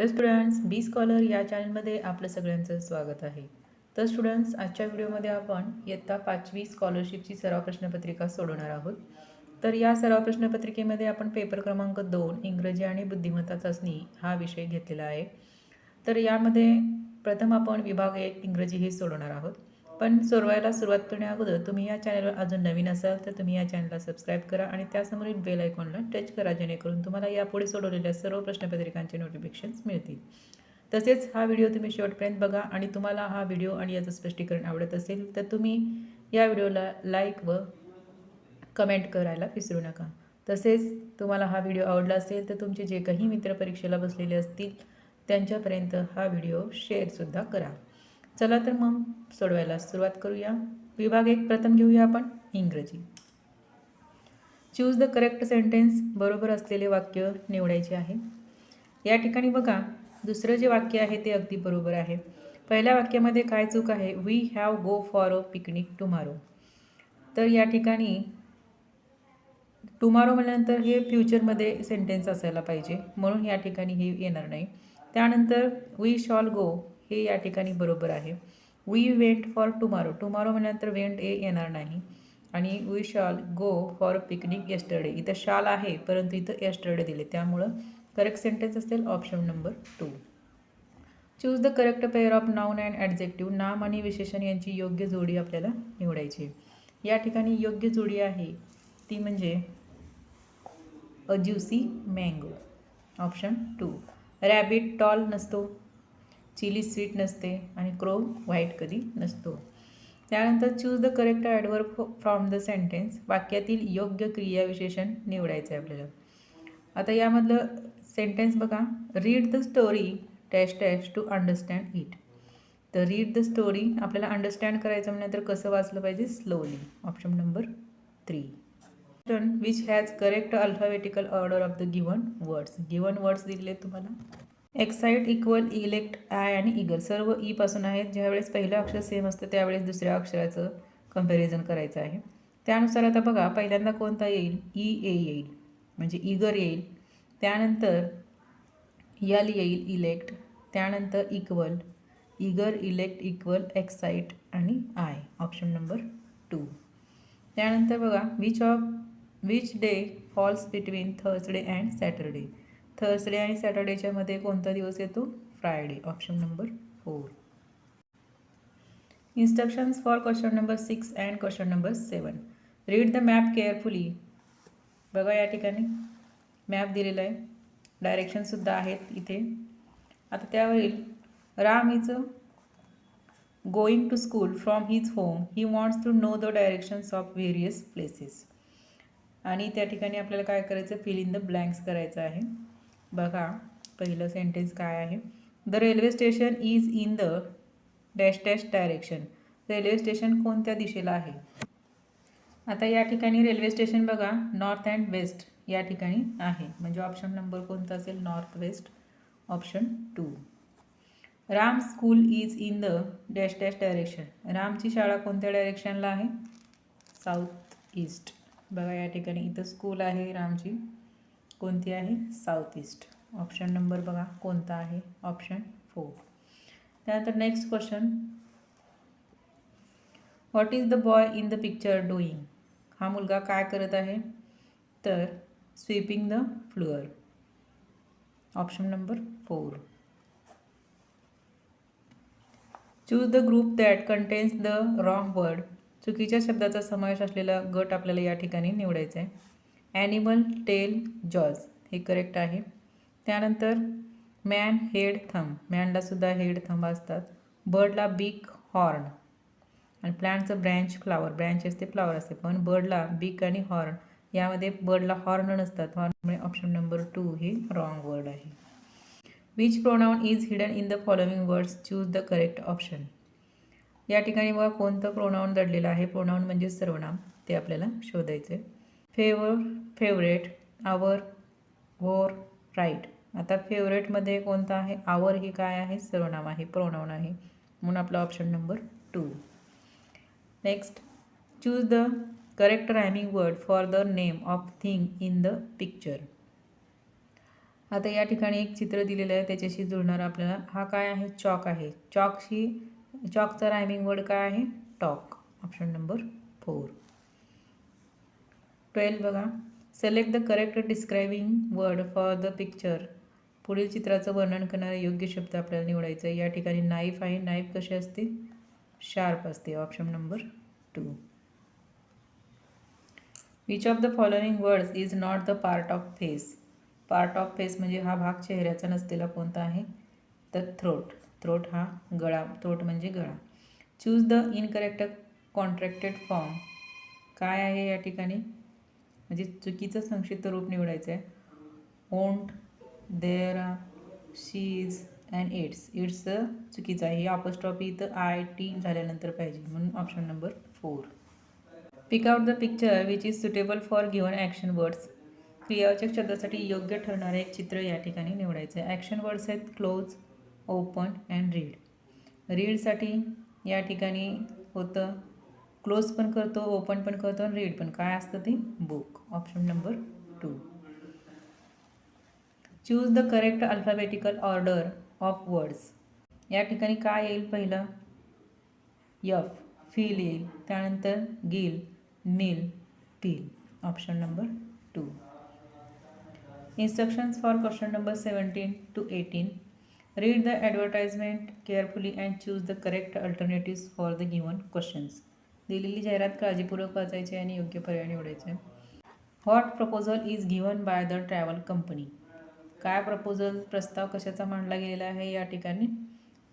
Hello students बी scholar या चॅनलमध्ये आपलं सगळ्यांचं स्वागत आहे. तर स्टुडंट्स आजच्या व्हिडिओमध्ये आपण इयत्ता पाचवी स्कॉलरशिपची सराव प्रश्नपत्रिका सोडवणार आहोत. तर या सराव प्रश्नपत्रिकेमध्ये आपण पेपर क्रमांक दोन इंग्रजी आणि बुद्धिमत्ता चाचणी हा विषय घेतलेला आहे. तर यामध्ये प्रथम आपण विभाग एक इंग्रजी हे सोडवणार आहोत. पण सोडवायला सुरुवात करण्या अगोदर तुम्ही या चॅनलवर अजून नवीन असाल तर तुम्ही या चॅनलला सबस्क्राईब करा आणि त्यासमोरील बेल आयकॉनला टच करा जेणेकरून तुम्हाला यापुढे सोडवलेल्या सर्व प्रश्नपत्रिकांचे नोटिफिकेशन्स मिळतील. तसेच हा व्हिडिओ तुम्ही शेवटपर्यंत बघा आणि तुम्हाला हा व्हिडिओ आणि याचं स्पष्टीकरण आवडत असेल तर तुम्ही या व्हिडिओला लाईक व कमेंट करायला विसरू नका. तसेच तुम्हाला हा व्हिडिओ आवडला असेल तर तुमचे जे काही मित्र परीक्षेला बसलेले असतील त्यांच्यापर्यंत हा व्हिडिओ शेअरसुद्धा करा. चला तर मग सोडवायला सुरुवात करूया. विभाग एक प्रथम घेऊया आपण इंग्रजी. चूज द करेक्ट सेंटेन्स बरोबर असलेले वाक्य निवडायचे आहे. या ठिकाणी बघा दुसरं जे वाक्य आहे ते अगदी बरोबर आहे. पहिल्या वाक्यामध्ये काय चूक आहे? We have go for a picnic tomorrow तर या ठिकाणी टुमारो म्हटल्यानंतर हे फ्युचरमध्ये सेंटेन्स असायला पाहिजे. म्हणून या ठिकाणी हे येणार नाही. त्यानंतर वी शॉल गो हे या ठिकाणी बरोबर आहे. We went for tomorrow tomorrow म्हटल्यानंतर वेंट ए येणार नाही. आणि we shall go for picnic yesterday इथं शाल आहे परंतु इथं येस्टरडे दिले. त्यामुळं करेक्ट सेंटेन्स असेल option number two choose the correct pair of noun and adjective नाम आणि विशेषण यांची योग्य जोडी आपल्याला निवडायची. या ठिकाणी योग्य जोडी आहे. ती म्हणजे a juicy mango option two rabbit tall नसतो. चिली स्वीट नसते आणि क्रो व्हाईट कधी नसतो. त्यानंतर choose the correct adverb from the sentence वाक्यातील योग्य क्रियाविशेषण निवडायचं आहे आपल्याला. आता यामधलं सेंटेन्स बघा. Read the story dash dash to understand it तर रीड द स्टोरी आपल्याला अंडरस्टँड करायचं म्हणजे तर कसं वाचलं पाहिजे? Slowly option number three which has correct alphabetical order of the given words given words दिले तुम्हाला. एक्साइट इक्वल इलेक्ट आय आणि इगर सर्व ई पासून आहेत. ज्यावेळेस पहिलं अक्षर सेम असतं त्यावेळेस दुसऱ्या अक्षराचं कंपॅरिझन करायचं आहे. त्यानुसार आता बघा पहिल्यांदा कोणता येईल? ई ए येईल. म्हणजे इगर येईल. त्यानंतर यल येईल इलेक्ट त्यानंतर equal eager elect equal excite आणि आय ऑप्शन नंबर टू त्यानंतर बघा which of which day falls between Thursday and Saturday Thursday आणि सॅटर्डेच्या मध्ये कोणता दिवस येतो? Friday. Option number four. Instructions for question number six and question number seven read the map carefully बघा या ठिकाणी. मॅप दिलेला आहे. डायरेक्शनसुद्धा आहेत इथे. आता त्यावरील Ram is going to school from his home he wants to know the directions of various places आणि त्या ठिकाणी आपल्याला काय करायचं? फिल इन द ब्लँक्स करायचं आहे. बघा पहिलं सेंटेन्स काय आहे? The railway station is in the dash dash direction railway station कोणत्या दिशेला आहे? आता या ठिकाणी रेल्वे स्टेशन बघा नॉर्थ अँड वेस्ट या ठिकाणी आहे. म्हणजे ऑप्शन नंबर कोणता असेल? North west option two Ram school is in the dash dash direction रामची शाळा कोणत्या डायरेक्शनला आहे? साऊथ ईस्ट बघा या ठिकाणी इथं स्कूल आहे रामची. कोणती आहे? साऊथ ईस्ट ऑप्शन नंबर बघा कोणता आहे? ऑप्शन फोर त्यानंतर next question what is the boy in the picture doing हा मुलगा काय करत आहे? तर sweeping the floor option number four choose the group that contains the wrong word चुकीच्या शब्दाचा समावेश असलेला गट आपल्याला या ठिकाणी निवडायचा आहे. ॲनिमल टेल जॉज हे करेक्ट आहे. त्यानंतर मॅन हेड थंब मॅनलासुद्धा हेड थंब असतात. बर्डला बिग हॉर्न आणि प्लांटचं ब्रँच फ्लावर ब्रँच असते फ्लावर असते. पण बर्डला बिग आणि हॉर्न यामध्ये बर्डला हॉर्न नसतात. हॉर्नमुळे ऑप्शन नंबर टू हे रॉंग वर्ड आहे. Which pronoun is hidden in the following words choose the correct option या ठिकाणी बघा कोणतं प्रोनाऊन दडलेलं आहे. प्रोनाऊन म्हणजे सर्वनाम. ते आपल्याला शोधायचं आहे फेवर फेवरेट आवर वोर राईट. आता फेवरेटमध्ये कोणतं आहे? आवर हे काय आहे? सर्वनाम आहे प्रोनाऊन आहे. म्हणून आपला option number two next choose the correct rhyming word for the name of thing in the picture आता या ठिकाणी एक चित्र दिलेलं आहे त्याच्याशी जुळणारा आपल्याला हा काय आहे? चॉक आहे. चॉकशी चॉकचा रायमिंग वर्ड काय आहे? Talk option number four twelve बघा. Select the correct describing word for the picture पुढील चित्राचं वर्णन करणारा योग्य शब्द आपल्याला निवडायचा आहे. या ठिकाणी नाईफ आहे. नाईफ कशी असते? शार्प असते. Option number two which of the following words is not the part of face part of face म्हणजे हा भाग चेहऱ्याचा नसलेला कोणता आहे? तर थ्रोट थ्रोट हा गळा. थ्रोट म्हणजे गळा. Choose the incorrect contracted form काय आहे या ठिकाणी? म्हणजे चुकीचं संक्षिप्त रूप निवडायचं आहे won't there are she's and it's it's चुकीचं आहे. हे अपॉस्ट्रॉफी इथं आय टी झाल्यानंतर पाहिजे. म्हणून option number four pick out the picture which is suitable for given action words क्रियावाचक शब्दासाठी योग्य ठरणारे एक चित्र या ठिकाणी निवडायचं आहे ॲक्शन वर्ड्स आहेत क्लोज ओपन अँड रीड रीडसाठी या ठिकाणी होतं क्लोज पण करतो ओपन पण करतो आणि रीड पण. काय असतं ते? Book option number two choose the correct alphabetical order of words या ठिकाणी काय येईल पहिलं? यफ फील येईल. त्यानंतर gill kneel peel option number two instructions for question number seventeen to eighteen read the advertisement carefully and choose the correct alternative for the given questions दिलेली जाहिरात काळजीपूर्वक वाचायची आणि योग्य पर्याय निवडायचे. What proposal is given by the travel company काय proposal प्रस्ताव कशाचा मांडला गेलेला आहे या ठिकाणी?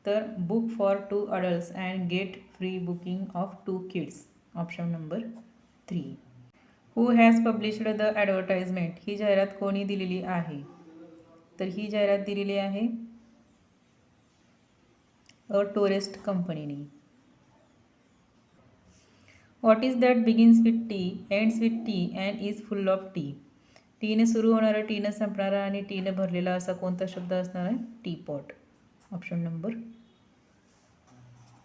तर book for two adults and get free booking of two kids option number three who has published the advertisement ही जाहिरात कोणी दिलेली आहे? तर ही जाहिरात दिलेली आहे अ टुरिस्ट कंपनीने what is that begins with T ends with T and is full of T टीने सुरू होणारा टीनं संपणारा आणि टीनं भरलेला असा कोणता शब्द असणार आहे? Teapot option number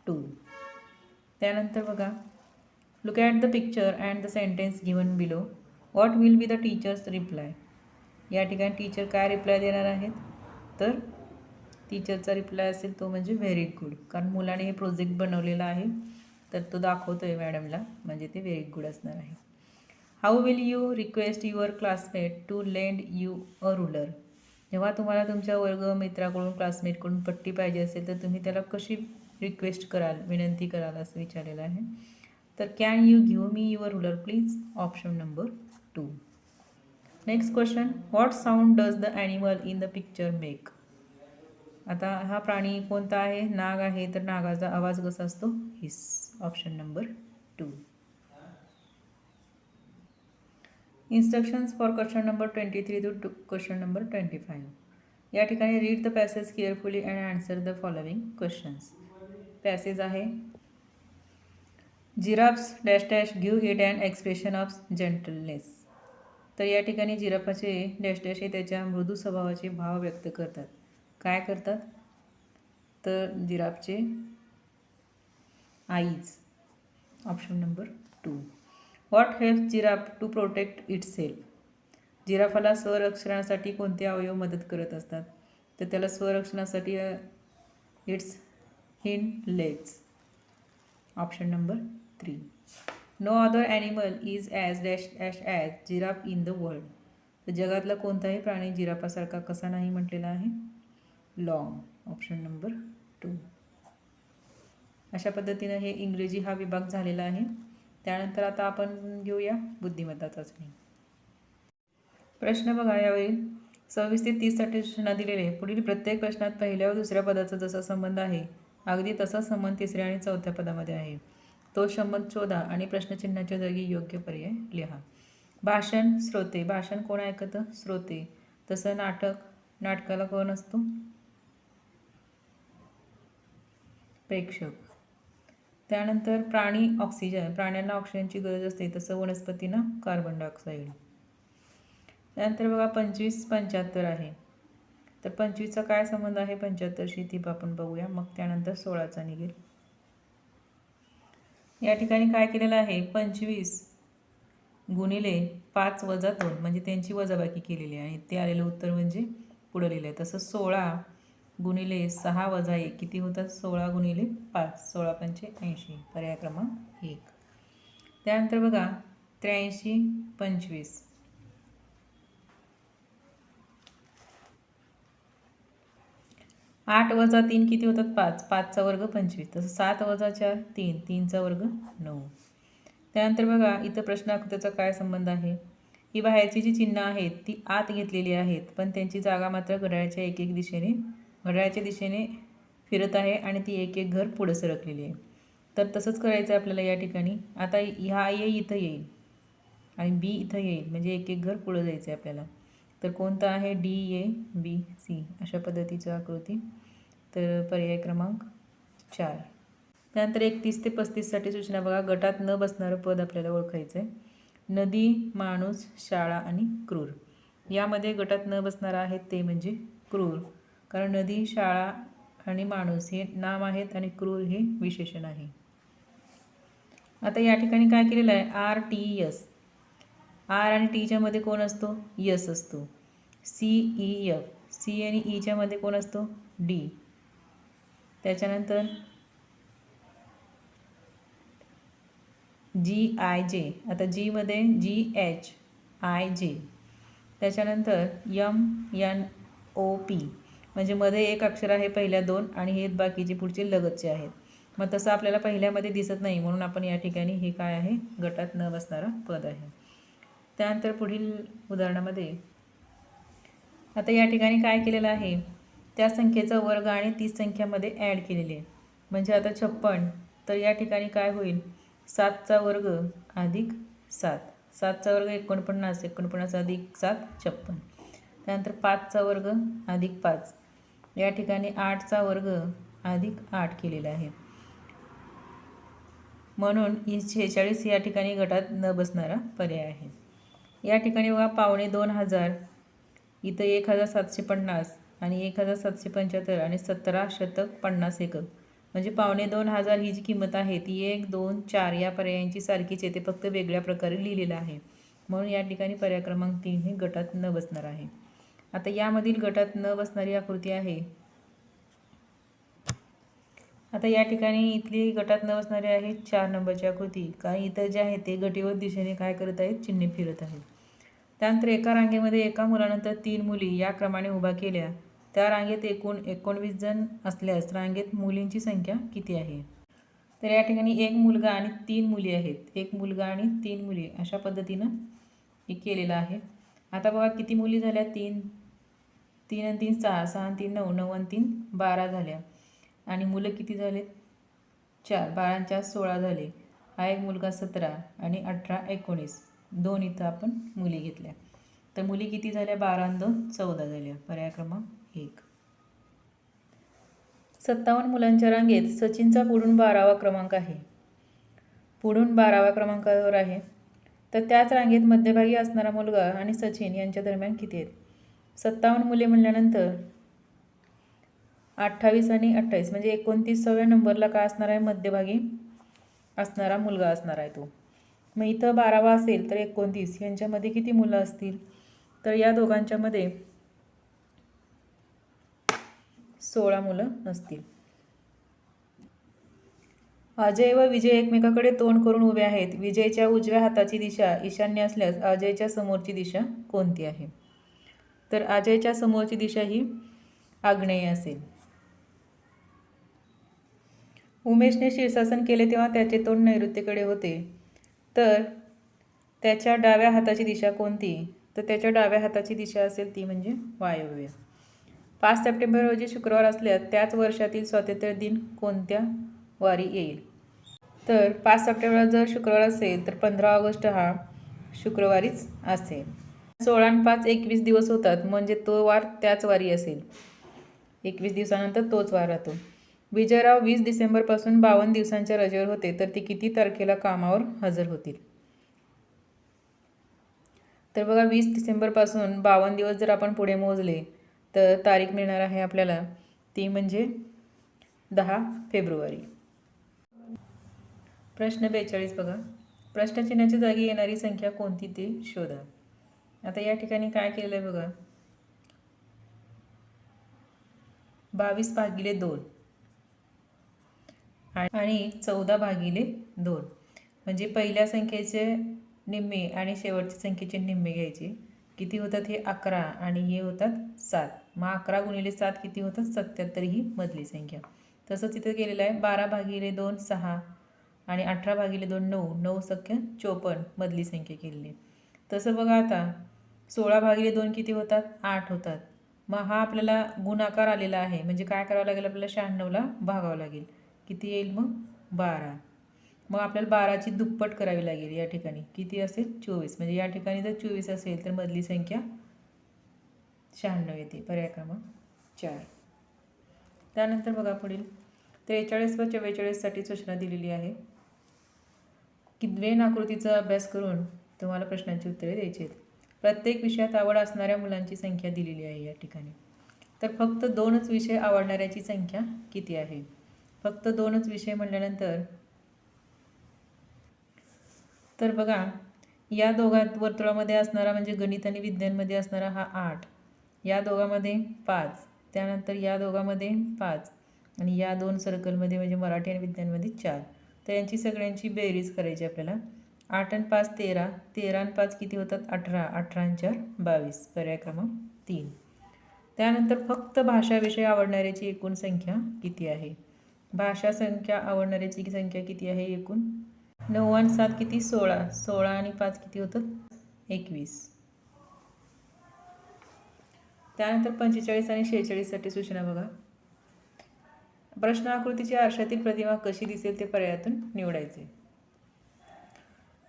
two त्यानंतर बघा. Look at the picture and the sentence given below what will be the teacher's reply या ठिकाणी टीचर काय रिप्लाय देणार आहेत? तर टीचरचा रिप्लाय असेल तो म्हणजे व्हेरी गुड कारण मुलाने हे प्रोजेक्ट बनवलेला आहे. तर तो दाखवतो आहे मॅडमला म्हणजे ते व्हेरी गुड असणार आहे. How will you request your classmate to lend you a ruler जेव्हा तुम्हाला तुमच्या वर्ग मित्राकडून क्लासमेटकडून पट्टी पाहिजे असेल तर तुम्ही त्याला कशी रिक्वेस्ट कराल विनंती कराल असं विचारलेलं आहे. तर can you give me your ruler please option number two next question what sound does the animal in the picture make आता हा प्राणी कोणता आहे? नाग आहे. तर नागाचा आवाज कसा असतो? Hiss option number two instructions for question number twenty three to question number twenty five या ठिकाणी read the passage carefully and answer the following questions passage आहे. Giraffes dash dash give it and expression of gentleness तर या ठिकाणी जिराफाचे dash dash हे त्याच्या मृदू स्वभावाचे भाव व्यक्त करतात. काय करतात? तर जिराफचे eyes. Option number two what help giraffe to protect itself जिराफाला स्वरक्षणासाठी कोणते अवयव मदत करत असतात? तर त्याला स्वरक्षणासाठी its hind legs option number three no other animal is as dash ash as giraffe in the world तर जगातला कोणताही प्राणी जिराफासारखा कसा नाही म्हटलेला आहे? लॉंग ऑप्शन नंबर टू अशा पद्धतीनं हे इंग्रजी हा विभाग झालेला आहे. त्यानंतर आता आपण घेऊया बुद्धिमत्ता चाचणी प्रश्न बघा यावरील सव्वीस ते तीससाठी सूचना दिलेले. पुढील प्रत्येक प्रश्नात पहिल्या व दुसऱ्या पदाचा जसा संबंध आहे अगदी तसा संबंध तिसऱ्या आणि चौथ्या पदामध्ये आहे. तो संबंध शोधा आणि प्रश्नचिन्हाच्या जागी योग्य पर्याय लिहा. भाषण श्रोते भाषण कोण ऐकतं? श्रोते तसं नाटक नाटकाला कोण असतो? प्रेक्षक. त्यानंतर प्राणी ऑक्सिजन प्राण्यांना ऑक्सिजनची गरज असते तसं वनस्पतींना कार्बन डायऑक्साईड त्यानंतर बघा पंचवीस पंच्याहत्तर आहे. तर पंचवीसचा काय संबंध आहे? पंच्याहत्तरशी ती आपण बघूया. मग त्यानंतर सोळाचा निघेल. या ठिकाणी काय केलेलं आहे? पंचवीस गुणिले पाच वजा दोन म्हणजे त्यांची वजाबाकी केलेली आहे. ते आलेलं उत्तर म्हणजे पुढं लिहिलं आहे तसं सोळा गुणिले सहा वजा एक. किती होतात? सोळा गुणिले पाच. सोळा पंचे ऐंशी. पर्याय क्रमांक एक. त्यानंतर बघा त्र्याऐंशी पंचवीस. आठ वजा तीन किती होतात? पाच. पाचचा वर्ग पंचवीस. तसं सात वजा चार तीन. तीनचा वर्ग नऊ. त्यानंतर बघा इथं प्रश्नाकृतीचा काय संबंध आहे? ही बाहेरची जी चिन्ह आहेत ती आत घेतलेली आहेत पण त्यांची जागा मात्र घड्याळाच्या एक एक दिशेने घड्याळाच्या दिशेने फिरत आहे आणि ती एक एक घर पुढं सरकलेली आहे. तर तसंच करायचं आहे आपल्याला या ठिकाणी. आता ह्या ए इथं येईल. आणि बी इथं येईल. म्हणजे एक एक घर पुढं जायचं आहे आपल्याला. तर कोणतं आहे? डी ए बी सी अशा पद्धतीचं आकृती. तर पर्याय क्रमांक चार. त्यानंतर एकतीस ते पस्तीससाठी सूचना बघा. गटात न बसणारं पद आपल्याला ओळखायचं आहे नदी माणूस शाळा आणि क्रूर. यामध्ये गटात न बसणारा आहेत ते म्हणजे क्रूर. कारण नदी शाळा आणि माणूस हे नाम आहेत आणि क्रूर हे विशेषण आहे. आता या ठिकाणी काय केलेलं आहे? आर टी एस आर आणि टीच्या मध्ये कोण असतो? यस असतो. सी ई एफ सी आणि e ईच्या मध्ये कोण असतो? डी त्याच्यानंतर जी आय जे आता जीमध्ये जी एच आय जे त्याच्यानंतर यम एन ओ पी म्हणजे मध्ये एक अक्षर आहे पहिल्या दोन आणि हे बाकीचे पुढचे लगतचे आहेत. मग तसं आपल्याला पहिल्यामध्ये दिसत नाही म्हणून आपण या ठिकाणी हे काय आहे? गटात न बसणारा पद आहे. त्यानंतर पुढील उदाहरणामध्ये आता या ठिकाणी काय केलेलं आहे? त्या संख्येचा वर्ग आणि तीस संख्यामध्ये ॲड केलेली. आहे म्हणजे आता छप्पन तर या ठिकाणी काय होईल? सातचा वर्ग अधिक सात. सातचा वर्ग एकोणपन्नास एकोणपन्नास अधिक सात छप्पन. त्यानंतर पाचचा वर्ग अधिक पाच. या ठिकाणी आठचा वर्ग अधिक आठ केलेला आहे. म्हणून शेहेचाळीस या ठिकाणी गटात न बसणारा पर्याय आहे. या ठिकाणी बघा पावणे दोन हजार. इथं एक हजार सातशे पन्नास आणि एक हजार सातशे पंच्याहत्तर आणि सतरा शतक पन्नास एकक म्हणजे पावणे दोन हजार ही जी किंमत आहे ती एक दोन चार या पर्यायांची सारखीच येते फक्त वेगळ्या प्रकारे लिहिलेलं आहे. म्हणून या ठिकाणी पर्याय क्रमांक तीन हे गटात न बसणार आहे. आता यामधील गटात न बसणारी आकृती आहे. आता या ठिकाणी इथली गटात न बसणारी आहे चार नंबरची आकृती. कारण इतर जे आहे ते गटीवर दिशेने काय करत आहेत? चिन्हे फिरत आहेत. त्यानंतर एका रांगेमध्ये एका मुलानंतर तीन मुली या क्रमाने उभा केल्या. त्या रांगेत एकूण एकोणवीस जण असल्यास रांगेत मुलींची संख्या किती आहे? तर या ठिकाणी एक मुलगा आणि तीन मुली आहेत. एक मुलगा आणि तीन मुली अशा पद्धतीनं हे केलेलं आहे. आता बघा किती मुली झाल्या? तीन तीन आणि तीन सहा सहा आणि तीन नऊ नऊ आणि तीन बारा झाल्या. आणि मुलं किती झालेत? चार बारा चार सोळा झाले. हा एक मुलगा सतरा आणि अठरा एकोणीस. दोन इथं आपण मुली घेतल्या. तर मुली किती झाल्या? बारा आणि दोन चौदा झाल्या. पर्याय क्रमांक एक. सत्तावन्न मुलांच्या रांगेत सचिनचा पुढून बारावा क्रमांक आहे. पुढून बाराव्या क्रमांकावर आहे. तर त्याच रांगेत मध्यभागी असणारा मुलगा आणि सचिन यांच्या दरम्यान किती आहेत? सत्तावन्न मुले म्हणल्यानंतर अठ्ठावीस आणि अठ्ठावीस. म्हणजे एकोणतीसाव्या नंबरला काय असणार आहे? मध्यभागी असणारा मुलगा असणार आहे तो. मग इथं बारावा असेल तर एकोणतीस. यांच्यामध्ये किती मुलं असतील? तर या दोघांच्यामध्ये सोळा मुलं असतील अजय व विजय एकमेकाकडे तोंड करून उभे आहेत. विजयच्या उजव्या हाताची दिशा ईशान्य असल्यास अजयच्या समोरची दिशा कोणती आहे? तर अजयच्या समोरची दिशा ही आग्नेय असेल. उमेशने शीर्षासन केले तेव्हा त्याचे तोंड नैऋत्येकडे होते. तर त्याच्या डाव्या हाताची दिशा कोणती? तर त्याच्या डाव्या हाताची दिशा असेल ती म्हणजे वायव्य. पाच सप्टेंबर रोजी शुक्रवार असल्यास त्याच वर्षातील स्वातंत्र्य दिन कोणत्या वारी येईल? तर पाच सप्टेंबर जर शुक्रवार असेल तर पंधरा ऑगस्ट हा शुक्रवारीच असेल. सोळा आणि पाच एकवीस दिवस होतात. म्हणजे तो वार त्याच वारी असेल. एकवीस दिवसानंतर तोच वार राहतो. विजयराव वीस डिसेंबरपासून बावन्न दिवसांच्या रजेवर होते तर ते किती तारखेला कामावर हजर होतील? तर बघा वीस डिसेंबरपासून बावन्न दिवस जर आपण पुढे मोजले तर तारीख मिळणार आहे आपल्याला ती म्हणजे दहा फेब्रुवारी. प्रश्न बेचाळीस बघा. प्रश्नचिन्हाच्या जागी येणारी संख्या कोणती ते शोधा. आता या ठिकाणी काय केलं आहे बघा? बावीस भागिले दोन. आणि चौदा भागिले दोन. म्हणजे पहिल्या संख्येचे निम्मे आणि शेवटच्या संख्येचे निम्मे घ्यायचे. किती होतात हे अकरा आणि हे होतात सात. मग अकरा गुणिले सात किती होतात? सत्याहत्तर ही मधली संख्या. तसंच तिथं केलेलं आहे बारा भागिले दोन सहा आणि अठरा भागिले दोन नऊ. नऊ संख्या चोपन्न मधली संख्या केलेली तसं बघा आता. सोळा भागिले दोन किती होतात? आठ होतात. मग हा आपल्याला गुणाकार आलेला आहे. म्हणजे काय करावं लागेल? आपल्याला शहाण्णवला भागावं लागेल. किती येईल मग? बारा. मग आपल्याला बाराची दुप्पट करावी लागेल या ठिकाणी. किती असेल? चोवीस. म्हणजे या ठिकाणी जर चोवीस असेल तर मधली संख्या शहाण्णव येते. पर्याय क्रमांक चार. त्यानंतर बघा पुढील. त्रेचाळीस व चव्वेचाळीससाठी सूचना दिलेली आहे किदवेन आकृतीचा अभ्यास करून तुम्हाला प्रश्नांची उत्तरे द्यायची आहेत. प्रत्येक विषयात आवड असणाऱ्या मुलांची संख्या दिलेली आहे या ठिकाणी. तर फक्त दोनच विषय आवडणाऱ्याची संख्या किती आहे? फक्त दोनच विषय म्हटल्यानंतर तर बघा या दोघात वर्तुळामध्ये असणारा म्हणजे गणित आणि विज्ञानमध्ये असणारा हा आठ या दोघामध्ये पाच त्यानंतर या दोघामध्ये पाच आणि या दोन सर्कलमध्ये म्हणजे मराठी आणि विज्ञानमध्ये चार. तर यांची सगळ्यांची बेरीज करायची आपल्याला. आठ आणि पाच तेरा. तेरा आणि पाच किती होतात? अठरा. अठरा आणि चार बावीस. पर्याय क्रमांक तीन. त्यानंतर फक्त भाषाविषयी आवडणाऱ्याची एकूण संख्या किती आहे? भाषा संख्या आवडणाऱ्याची संख्या किती आहे एकूण? नऊ आणि सात किती? सोळा. सोळा आणि पाच किती होतात? एकवीस. त्यानंतर पंचेचाळीस आणि शेहेचाळीससाठी सूचना बघा. प्रश्न आकृतीची आरशातील प्रतिमा कशी दिसेल ते पर्यायातून निवडायचे.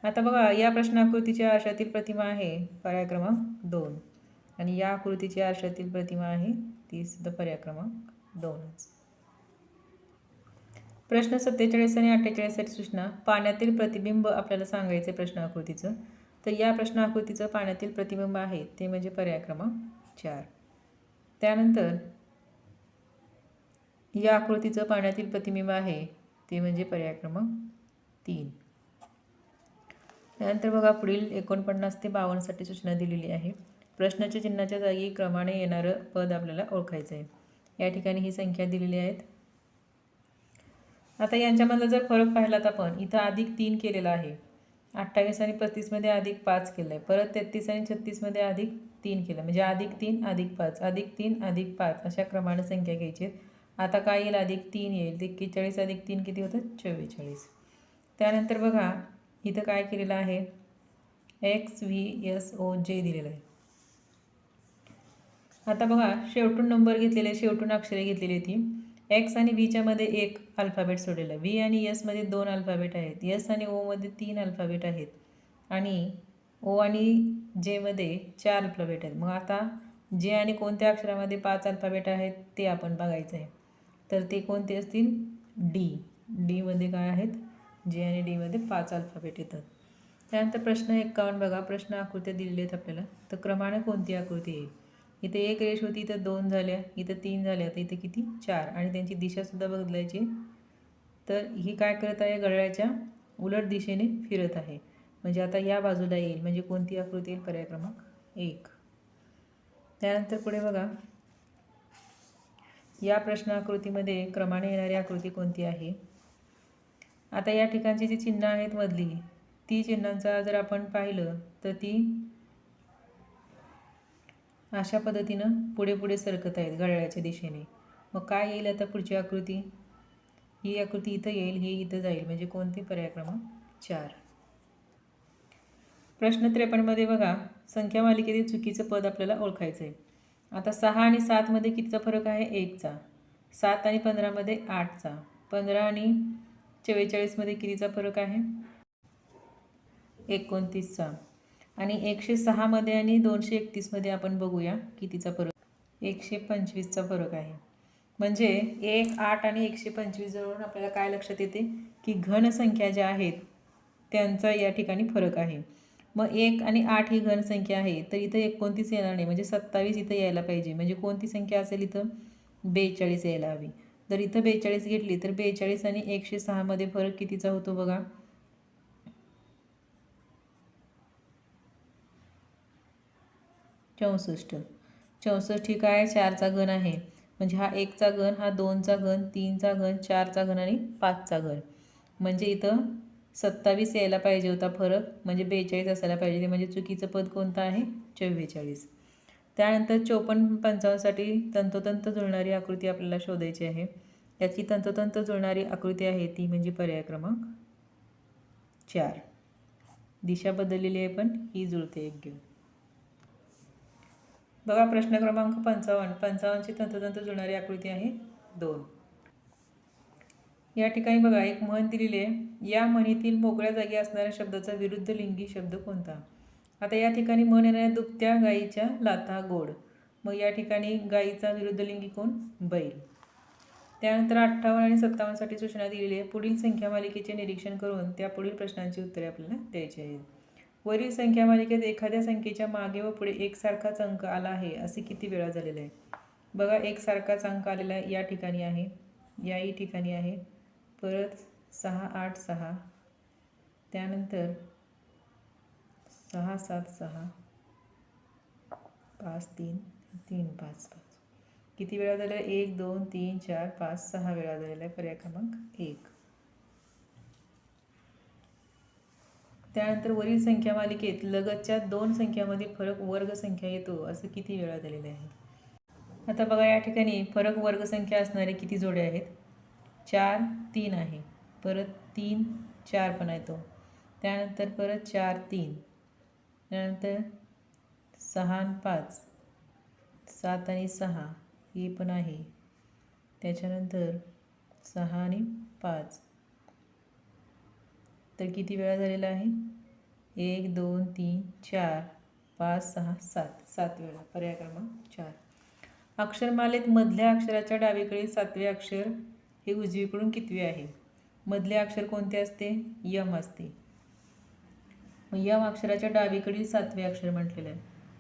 आता बघा या प्रश्न आकृतीच्या आरशातील प्रतिमा आहे पर्याय क्रमांक दोन. आणि या आकृतीची आरशातील प्रतिमा आहे ती सुद्धा पर्याय क्रमांक दोनच. प्रश्न सत्तेचाळीस आणि अठ्ठेचाळीससाठी सूचना. पाण्यातील प्रतिबिंब आपल्याला सांगायचं आहे प्रश्न आकृतीचं तर या प्रश्न आकृतीचं पाण्यातील प्रतिबिंब आहे ते म्हणजे पर्याय क्रमांक चार. त्यानंतर या आकृतीचं पाण्यातील प्रतिबिंब आहे ते म्हणजे पर्याय क्रमांक तीन. त्यानंतर बघा पुढील एकोणपन्नास ते बावन्नसाठी सूचना दिलेली आहे. प्रश्नाच्या चिन्हाच्या जागी क्रमाने येणारं पद आपल्याला ओळखायचं आहे या ठिकाणी ही संख्या दिलेली आहेत. आता यांच्यामधला जर फरक पाहिलात आपण इथं अधिक तीन केलेला आहे. अठ्ठावीस आणि पस्तीसमध्ये अधिक पाच केलं आहे परत तेहतीस आणि छत्तीसमध्ये अधिक तीन केलं म्हणजे अधिक तीन अधिक पाच अधिक तीन अधिक पाच अशा क्रमाने संख्या घ्यायची आता काय येईल? अधिक तीन येईल. एक्केचाळीस अधिक तीन किती होतं? चव्वेचाळीस. त्यानंतर बघा इथं काय केलेलं आहे? एक्स व्ही एस ओ जे दिलेलं आहे. आता बघा शेवटून नंबर घेतलेले शेवटून अक्षरे घेतलेली होती एक्स आणि व्हीच्यामध्ये एक अल्फाबेट सोडलेला आहे. व्ही आणि यसमध्ये दोन अल्फाबेट आहेत. यस आणि ओमध्ये तीन अल्फाबेट आहेत. आणि ओ आणि जेमध्ये चार अल्फाबेट आहेत. मग आता जे आणि कोणत्या अक्षरामध्ये पाच अल्फाबेट आहेत ते आपण बघायचं आहे तर ते कोणते असतील? डी डीमध्ये काय आहेत? जे आणि डीमध्ये पाच अल्फाबेट येतात. त्यानंतर प्रश्न एक्कावन्न बघा. प्रश्न आकृत्या दिलेल्या आहेत आपल्याला. तर क्रमाने कोणती आकृती येईल इथे एक रेष होती इथं दोन झाल्या इथं तीन झाल्या. तर इथे किती? चार. आणि त्यांची दिशासुद्धा बदलायची तर ही काय करत आहे? घड्याळाच्या उलट दिशेने फिरत आहे. म्हणजे आता या बाजूला येईल. म्हणजे कोणती आकृती येईल? पर्याय क्रमांक एक. त्यानंतर पुढे बघा. या प्रश्न आकृतीमध्ये क्रमाने येणारी आकृती कोणती आहे? आता या ठिकाणची जी चिन्ह आहेत मधली ती चिन्हांचा जर आपण पाहिलं तर ती अशा पद्धतीनं पुढे पुढे सरकत आहेत घड्याळाच्या दिशेने. मग काय येईल आता पुढची आकृती? ही आकृती इथं येईल ही इथं जाईल म्हणजे कोणती? पर्याय क्रमांक चार. प्रश्न त्रेपन्नमध्ये बघा संख्या मालिकेतील चुकीचं पद आपल्याला ओळखायचं आहे आता सहा आणि सातमध्ये कितीचा फरक आहे? एकचा. सात आणि पंधरामध्ये आठचा. पंधरा आणि चव्वेचाळीसमध्ये कितीचा फरक आहे? एकोणतीसचा. आणि एकशे सहामध्ये आणि दोनशे एकतीसमध्ये आपण बघूया कितीचा फरक. एकशे पंचवीसचा फरक आहे. म्हणजे एक आठ आणि एकशे पंचवीस जवळून आपल्याला काय लक्षात येते? की घनसंख्या ज्या आहेत त्यांचा या ठिकाणी फरक आहे. मग एक आणि आठ ही घनसंख्या आहे तर इथं एकोणतीस येणार नाही. म्हणजे सत्तावीस इथं यायला पाहिजे. म्हणजे कोणती संख्या असेल इथं? बेचाळीस यायला हवी. जर इथं बेचाळीस घेतली तर बेचाळीस आणि एकशे सहामध्ये फरक कितीचा होतो बघा? चौसष्ट. चौसष्ट ही काय? चारचा घन आहे. म्हणजे हा एकचा घन हा दोनचा घन तीनचा घन चारचा घन आणि पाचचा घन. म्हणजे इथं सत्तावीस यायला पाहिजे होता फरक. म्हणजे बेचाळीस असायला पाहिजे. म्हणजे चुकीचं पद कोणतं आहे? चव्वेचाळीस. त्यानंतर चोपन्न पंचावन्नसाठी तंतोतंत जुळणारी आकृती आपल्याला शोधायची आहे. याची तंतोतंत जुळणारी आकृती आहे ती म्हणजे पर्याय क्रमांक चार. दिशा बदललेली आहे पण ही जुळते एक घेऊन. बघा प्रश्न क्रमांक पंचावन्न. पंचावन्नची तंतोतंत जुळणारी आकृती आहे दोन. या ठिकाणी बघा एक म्हण दिलेली आहे. या म्हणीतील मोकळ्या जागी असणाऱ्या शब्दाचा विरुद्ध लिंगी शब्द कोणता? आता या ठिकाणी म्हण येणार आहे दुभत्या गाईच्या लाथा गोड. मग या ठिकाणी गाईचा विरुद्ध लिंगी कोण? बैल. त्यानंतर अठ्ठावन्न आणि सत्तावन्नसाठी सूचना दिलेली आहे. पुढील संख्या मालिकेचे निरीक्षण करून त्या पुढील प्रश्नांची उत्तरे आपल्याला द्यायची आहेत. वरील संख्या मालिकेत एखाद्या संख्येच्या मागे व पुढे एकसारखाच अंक आला आहे असे किती वेळा झालेले आहे? बघा एकसारखाच अंक आलेला या ठिकाणी आहे याही ठिकाणी आहे. परत सहा आठ सहा. त्यानंतर सहा सात सहा पाच तीन तीन पाच पाच. किती वेळा झालेला आहे एक दोन तीन चार पाच सहा वेळा झालेला आहे पर्याय क्रमांक एक. त्यानंतर वरील संख्या मालिकेत लगतच्या दोन संख्यामधील फरक वर्ग संख्या येतो असं किती वेळा झालेलं आहे? आता बघा या ठिकाणी फरक वर्गसंख्या असणारे किती जोडे आहेत? चार तीन आहे. परत तीन चार पण आहे तो. त्यानंतर परत चार तीन. त्यानंतर सहा आणि पाच सात आणि सहा हे पण आहे. त्याच्यानंतर सहा आणि पाच. तर किती वेळा झालेला आहे? एक दोन तीन चार पाच सहा सात. सात वेळा. पर्याय क्रमांक चार. अक्षरमालेत मधल्या अक्षराच्या डावीकडील सातवे अक्षर हे उजवीकडून कितवे आहे? मधले अक्षर कोणते असते? यम असते. मग यम अक्षराच्या डावीकडील सातवे अक्षर म्हटलेलं आहे.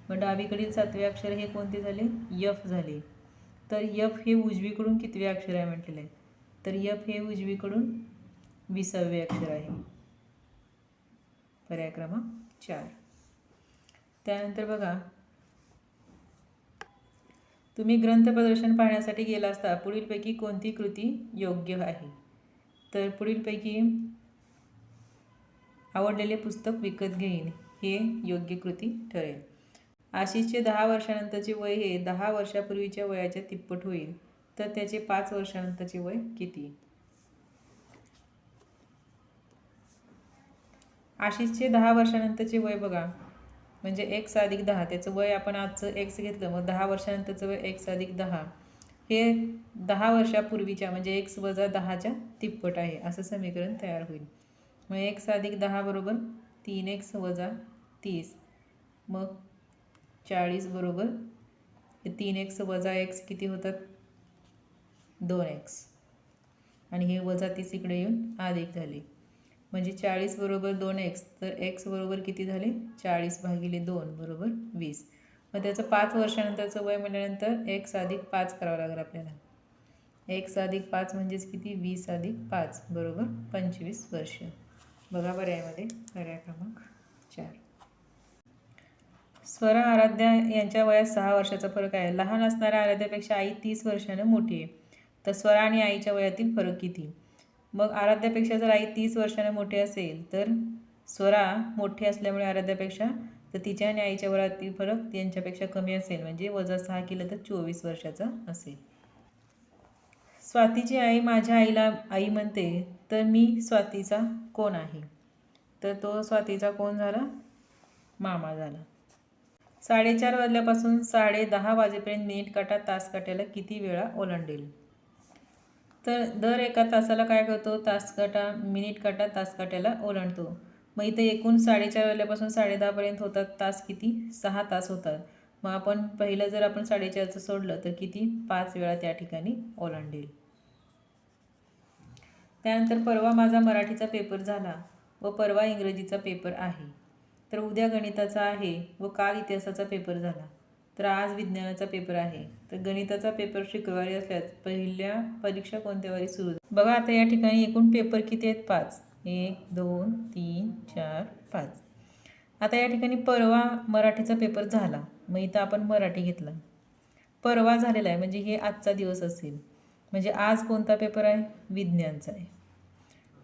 मग डावीकडील सातवे अक्षर हे कोणते झाले? यफ झाले. तर यफ हे उजवीकडून कितवे अक्षर आहे म्हटलेलं आहे? तर यफ हे उजवीकडून विसावे अक्षर आहे. पर्याय क्रमांक चार. त्यानंतर बघा. तुम्ही ग्रंथ प्रदर्शन पाहण्यासाठी गेला असता पुढीलपैकी कोणती कृती योग्य आहे? तर पुढीलपैकी आवडलेले पुस्तक विकत घेईन हे योग्य कृती ठरेल. आशिषचे दहा वर्षानंतरचे वय हे दहा वर्षापूर्वीच्या वयाच्या तिप्पट होईल तर त्याचे पाच वर्षानंतरचे वय किती? आशिषचे दहा वर्षानंतरचे वय बघा म्हणजे एक्स अधिक दहा त्याचं वय आपण आजचं एक्स घेतलं मग दहा वर्षानंतरचं वय एक्स अधिक दहा. हे दहा वर्षापूर्वीच्या म्हणजे एक्स वजा दहाच्या तिप्पट आहे असं समीकरण तयार होईल. मग एक्स अधिक दहा बरोबर तीन एक्स वजा तीस. मग चाळीस बरोबर तीन एक्स वजा एक्स किती होतात? दोन एक्स आणि हे वजा तीस इकडे येऊन अधिक झाले. म्हणजे चाळीस बरोबर दोन एक्स तर एक्स बरोबर किती झाले? चाळीस भागिले दोन बरोबर वीस. मग त्याचं पाच वर्षानंतरचं वय म्हटल्यानंतर एक्स अधिक पाच करावं लागेल आपल्याला. एक्स अधिक पाच म्हणजेच किती? वीस अधिक पाच बरोबर पंचवीस वर्ष. बघा यामध्ये पर्याय क्रमांक चार. स्वरा आराध्या यांच्या वयात सहा वर्षाचा फरक आहे. लहान असणाऱ्या आराध्यापेक्षा आई तीस वर्षानं मोठी आहे. तर स्वरा आणि आईच्या वयातील फरक किती? मग आराध्यापेक्षा जर आई तीस वर्षानं मोठी असेल तर स्वरा मोठी असल्यामुळे आराध्यापेक्षा तर तिच्या आणि आईच्या वयातील फरक यांच्यापेक्षा कमी असेल. म्हणजे वजा सहा केलं तर चोवीस वर्षाचा असेल. स्वातीची आई माझ्या आईला आई म्हणते तर मी स्वातीचा कोण आहे? तर तो स्वातीचा कोण झाला? मामा झाला. साडेचार वाजल्यापासून साडे दहा वाजेपर्यंत मिनिट काटा तास काट्याला किती वेळा ओलांडेल? तर दर एका तासाला काय करतो? तास काटा मिनिट काटा तास काट्याला ओलांडतो. मग इथं एकूण साडेचार वाजल्यापासून साडे दहापर्यंत होतात तास किती? सहा तास होतात. मग आपण पहिलं जर आपण साडेचारचं सोडलं तर किती? पाच वेळा त्या ठिकाणी ओलांडेल. त्यानंतर परवा माझा मराठीचा पेपर झाला व परवा इंग्रजीचा पेपर आहे. तर उद्या गणिताचा आहे व काल इतिहासाचा पेपर झाला. तर आज विज्ञानाचा पेपर आहे. तर गणिताचा पेपर शुक्रवारी असल्यास पहिल्या परीक्षा कोणत्या वारी सुरू बघा आता या ठिकाणी एकूण पेपर किती आहेत? पाच. एक दोन तीन चार पाच. आता या ठिकाणी परवा मराठीचा पेपर झाला. मग इथं आपण मराठी घेतला. परवा झालेला आहे म्हणजे हे आजचा दिवस असेल. म्हणजे आज कोणता पेपर आहे? विज्ञानचा आहे.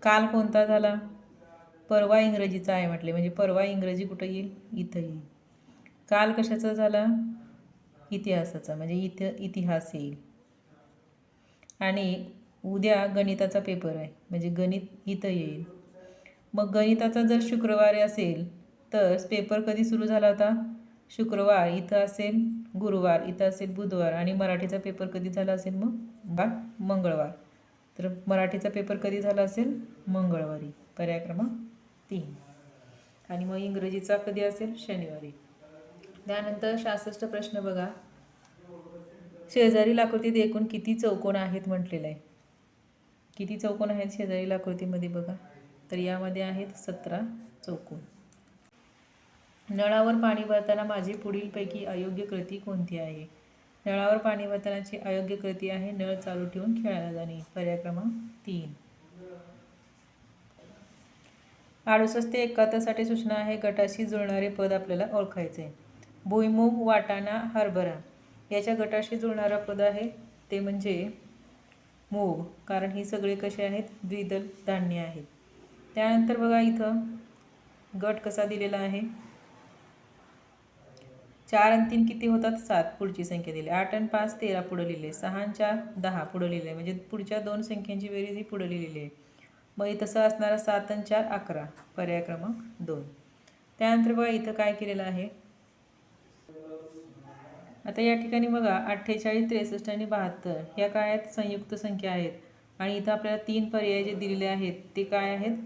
काल कोणता झाला? परवा इंग्रजीचा आहे म्हटले. म्हणजे परवा इंग्रजी कुठं येईल? इथं येईल. काल कशाचा झाला? इतिहासाचा. म्हणजे इथं इतिहास येईल. आणि उद्या गणिताचा पेपर आहे. म्हणजे गणित इथं येईल. मग गणिताचा जर शुक्रवारी असेल तर पेपर कधी सुरू झाला होता? शुक्रवार इथं असेल गुरुवार इथं असेल बुधवार आणि मराठीचा पेपर कधी झाला असेल मग? बा मंगळवार. तर मराठीचा पेपर कधी झाला असेल? मंगळवारी. पर्याय क्रमांक तीन. आणि मग इंग्रजीचा कधी असेल? शनिवारी. त्यानंतर सहासष्ट प्रश्न बघा. शेजारी आकृतीत एकूण किती चौकोन आहेत म्हटलेलं आहे किती चौकोन आहेत शेजारी आकृतीमध्ये बघा. तर यामध्ये आहेत सतरा चौकोन. नळावर पाणी भरताना माझी पुढीलपैकी अयोग्य कृती कोणती आहे? नळावर पाणी भरतानाची अयोग्य कृती आहे नळ चालू ठेवून खेळायला जाणे. पर्याय क्रमांक तीन. अडुसष्ट ते एकाहत्तरसाठी सूचना आहे गटाशी जुळणारे पद आपल्याला ओळखायचे. भुईमुग वाटाणा हरभरा याच्या गटाशी जुळणारा पद आहे ते म्हणजे मूग कारण ही सगळे कसे आहेत? द्विदल धान्य आहेत. त्यानंतर बघा इथं गट कसा दिलेला आहे? चार आणि तीन किती होतात? सात. पुढची संख्या दिली. आठ आणि पाच तेरा पुढं लिहिले. सहा आणि चार दहा पुढं लिहिले. म्हणजे पुढच्या दोन संख्यांची बेरीज ही पुढं लिहिलेली आहे. मग इथं तसं असणारा सात आणि चार अकरा. पर्याय क्रमांक दोन. त्यानंतर बघा इथं काय केलेलं आहे? आता या ठिकाणी बघा अठ्ठेचाळीस त्रेसष्ट आणि बहात्तर. ह्या काय आहेत? संयुक्त संख्या आहेत. आणि इथं आपल्याला तीन पर्याय जे दिलेले आहेत ते काय आहेत?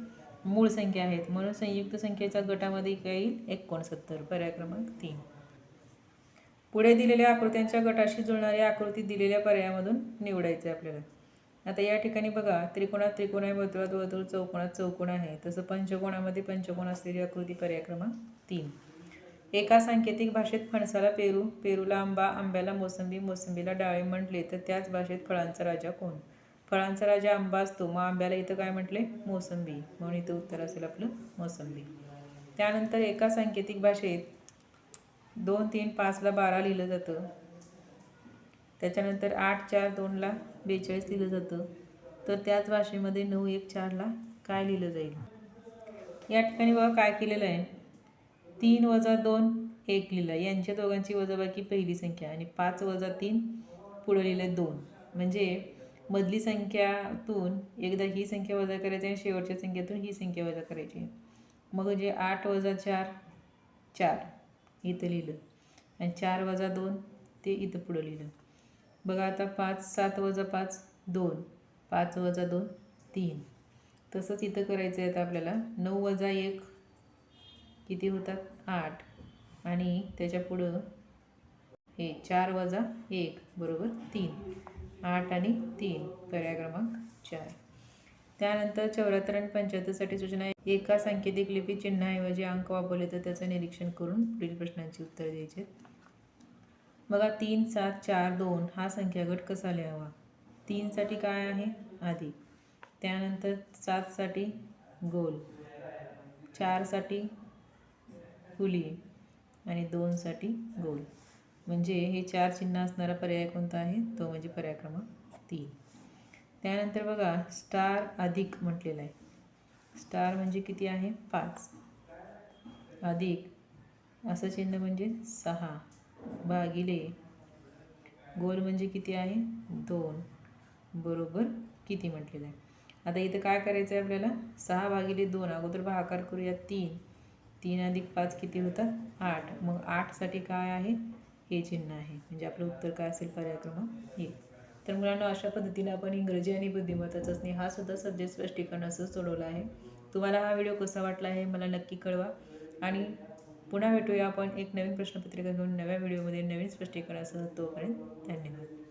मूळ संख्या आहेत. म्हणून संयुक्त संख्येच्या गटामध्ये काय येईल एकोणसत्तर. पर्याय क्रमांक तीन. पुढे दिलेल्या आकृत्यांच्या गटाशी जुळणारी आकृती दिलेल्या पर्यायामधून निवडायचे आपल्याला. आता या ठिकाणी बघा त्रिकोणात त्रिकोण आहे वर्तुळात वर्तुळ चौकोणात चौकोन आहे. तसं पंचकोणामध्ये पंचकोण असलेली आकृती पर्याय क्रमांक तीन. एका सांकेतिक भाषेत फणसाला पेरू पेरूला आंबा आंब्याला मोसंबी मोसंबीला डाळे म्हटले तर त्याच भाषेत फळांचा राजा कोण? फळांचा राजा आंबा असतो. मग आंब्याला इथं काय म्हटले? मोसंबी. म्हणून इथं उत्तर असेल आपलं मोसंबी. त्यानंतर एका सांकेतिक भाषेत दोन तीन पाचला बारा लिहिलं जातं. त्याच्यानंतर आठ चार दोनला बेचाळीस लिहिलं जातं. तर त्याच भाषेमध्ये नऊ एक चारला काय लिहिलं जाईल? या ठिकाणी बघा काय केलेलं आहे. तीन वजा दोन एक लिहिलं. यांच्या दोघांची वजाबाकी पहिली संख्या आणि पाच वजा तीन पुढं लिहिलं दोन. म्हणजे मधली संख्यातून एकदा ही संख्या वजा करायची आणि शेवटच्या संख्येतून ही संख्या वजा करायची. मग जे आठ वजा चार चार. इथं लिहिलं. आणि चार वजा दोन ते इथं पुढं लिहिलं. बघा आता पाच सात वजा पाच दोन. पाच वजा दोन तीन. तसंच इथं करायचं आहे आता आपल्याला. नऊ वजा एक किती होतात? आठ. आणि त्याच्या पुढं हे चार वजा एक बरोबर तीन. आठ आणि तीन. पर्याय क्रमांक चार. त्यानंतर चौऱ्याहत्तर आणि पंच्याहत्तरसाठी सूचना एका सांकेतिक लिपी चिन्हाऐवजी अंक वापरले तर त्याचं निरीक्षण करून पुढील प्रश्नांची उत्तर द्यायचे. बघा तीन सात चार दोन हा संख्यागट कसा लिहावा? तीनसाठी काय आहे? आधी. त्यानंतर सातसाठी गोल. चारसाठी फुली. आणि दोनसाठी गोल. म्हणजे हे चार चिन्ह असणारा पर्याय कोणता आहे? तो म्हणजे पर्याय क्रमांक तीन. त्यानंतर बघा स्टार अधिक म्हटलेलं आहे. स्टार म्हणजे किती आहे? पाच. अधिक. असं चिन्ह म्हणजे सहा. भागिले. गोल म्हणजे किती आहे? दोन. बरोबर किती म्हटलेलं आहे? आता इथं काय करायचं आहे आपल्याला? सहा भागिले दोन. अगोदर भाकार करूया. तीन. तीन अधिक पाच किती होतात? आठ. मग आठसाठी काय आहे? हे चिन्ह आहे. म्हणजे आपलं उत्तर काय असेल? पर्याय क्रमांक एक. तर मुलांना अशा पद्धतीने आपण इंग्रजी आणि बुद्धिमत्ता चाचणी हा सुद्धा सब्जेक्ट स्पष्टीकरण असं सोडवलं आहे. तुम्हाला हा व्हिडिओ कसा वाटला आहे मला नक्की कळवा. आणि पुन्हा भेटूया आपण एक नवीन प्रश्नपत्रिका घेऊन नव्या व्हिडिओमध्ये नवीन स्पष्टीकरण असं तोपर्यंत धन्यवाद.